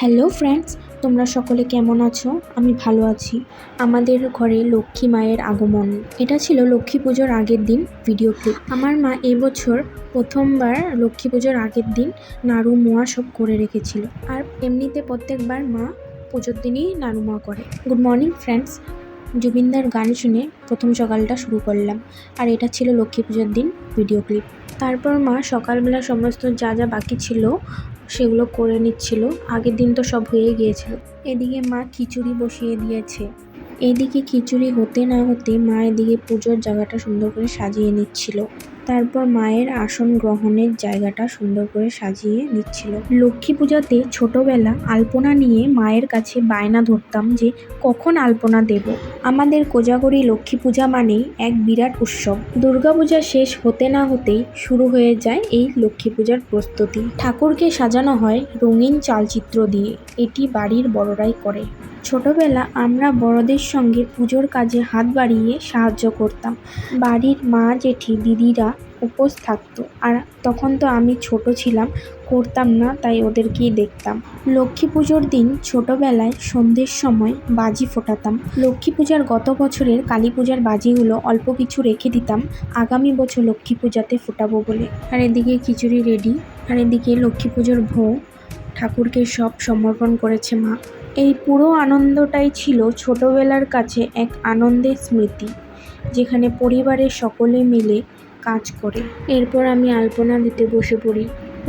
Hello friends, তোমরা সকলে কেমন আছো? আমি ভালো আছি। আমাদের ঘরে লক্ষ্মী মায়ের আগমন। এটা ছিল লক্ষ্মী পুজোর আগের দিন ভিডিও ক্লিপ আমার মা এবছর প্রথমবার লক্ষ্মী পুজোর আগের দিন নাড়ু, মোয়া সব করে রেখেছিল। আর এমনিতে প্রত্যেকবার মা পুজোর দিনই নাড়ু, মোয়া করে। গুড মর্নিং ফ্রেন্ডস জুবিনদার গান শুনে প্রথম সকালটা শুরু করলাম। আর এটা ছিল লক্ষ্মী পুজোর দিন ভিডিও ক্লিপ তারপর মা সকালবেলা সমস্ত যা যা বাকি ছিল সেগুলো করে নিচ্ছিল। আগের দিন তো সব হয়ে গিয়েছিল। এদিকে মা খিচুড়ি বসিয়ে দিয়েছে। এদিকে খিচুড়ি হতে না হতে মা এদিকে পুজোর জায়গাটা সুন্দর করে সাজিয়ে নিচ্ছিল। তারপর মায়ের আসন গ্রহণের জায়গাটা সুন্দর করে সাজিয়ে নিচ্ছিল। লক্ষ্মী পূজাতে ছোটবেলা আলপনা নিয়ে মায়ের কাছে বায়না ধরতাম যে, কখন আলপনা দেব? আমাদের কোজাগরি লক্ষ্মী পূজা মানেই এক বিরাট উৎসব। দুর্গাপূজা শেষ হতে না হতেই শুরু হয়ে যায় এই লক্ষ্মী পূজার প্রস্তুতি। ঠাকুরকে সাজানো হয় রঙিন চালচিত্র দিয়ে। এটি বাড়ির বড়রাই করে। ছোটবেলা আমরা বড়দের সঙ্গে পুজোর কাজে হাত বাড়িয়ে সাহায্য করতাম। বাড়ির মা, জেঠি, দিদিরা উপোস থাকতো আর তখন তো আমি ছোট ছিলাম, করতাম না, তাই ওদেরকেই দেখতাম। লক্ষ্মী পুজোর দিন ছোটবেলায় সন্ধ্যের সময় বাজি ফোটাতাম। লক্ষ্মী পূজার গত বছরের কালী পূজার বাজিগুলো অল্প কিছু রেখে দিতাম। আগামী বছর লক্ষ্মী পূজাতে ফোটাবো বলে। আর এদিকে খিচুড়ি রেডি। আর এদিকে লক্ষ্মী পুজোর ভোগ ঠাকুরকে সব সমর্পণ করেছে মা। এই পুরো আনন্দটাই ছিল ছোটবেলার কাছে এক আনন্দের স্মৃতি, যেখানে পরিবারের সকলে মিলে কাজ করে। এরপর আমি আলপনা দিতে বসে পড়ি।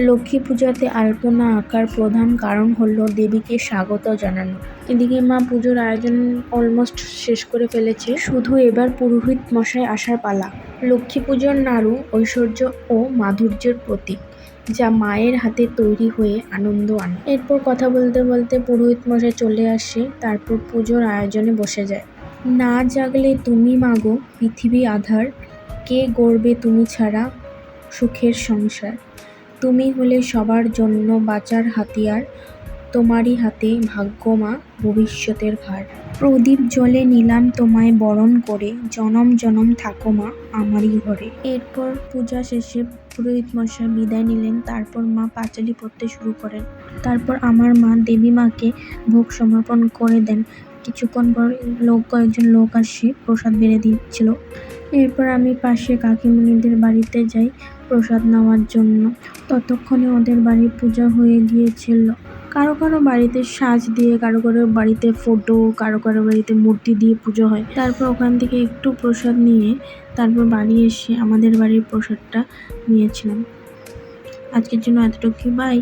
লক্ষ্মী পূজাতে আলপনা আঁকার প্রধান কারণ হলো দেবীকে স্বাগত জানানো। এদিকে মা পুজোর আয়োজন অলমোস্ট শেষ করে ফেলেছে। শুধু এবার পুরোহিত মশাই আসার পালা। লক্ষ্মী পুজোর নাড়ু, ঐশ্বর্য ও মাধুর্যের প্রতীক। যা মায়ের হাতে তৈরি হয়ে আনন্দ আনে। এরপর কথা বলতে বলতে পুরোহিত মশাই চলে আসে, তারপর পুজোর আয়োজনে বসে যায়। না জাগলে তুমি মাগো, পৃথিবী আধার। কে গড়বে তুমি ছাড়া সুখের সংসার। তুমি হলে সবার জন্য বাঁচার হাতিয়ার, তোমারই হাতে ভাগ্য মা ভবিষ্যতের ভার। প্রদীপ জলে নিলাম তোমায় বরণ করে, জনম জনম থাকো মা আমারই ঘরে। এরপর পূজা শেষে পুরোহিত মশাই বিদায় নিলেন। তারপর মা পাঁচালি পড়তে শুরু করেন। তারপর আমার মা দেবী মাকে ভোগ সমর্পণ করে দেন। কিছুক্ষণ পর লোক কয়েকজন লোক আসে, প্রসাদ বেড়ে দিচ্ছিল। এরপর আমি পাশে কাকিমুনিদের বাড়িতে যাই প্রসাদ নেওয়ার জন্য। ততক্ষণে ওদের বাড়ির পূজা হয়ে গিয়েছিল। কারও কারও বাড়িতে সাজ দিয়ে, কারও কারও বাড়িতে ফটো কারও কারও বাড়িতে মূর্তি দিয়ে পুজো হয়। তারপর ওখান থেকে একটু প্রসাদ নিয়ে তারপর বাড়ি এসে আমাদের বাড়ির প্রসাদটা নিয়েছিলাম। আজকের জন্য এতটুকু বাই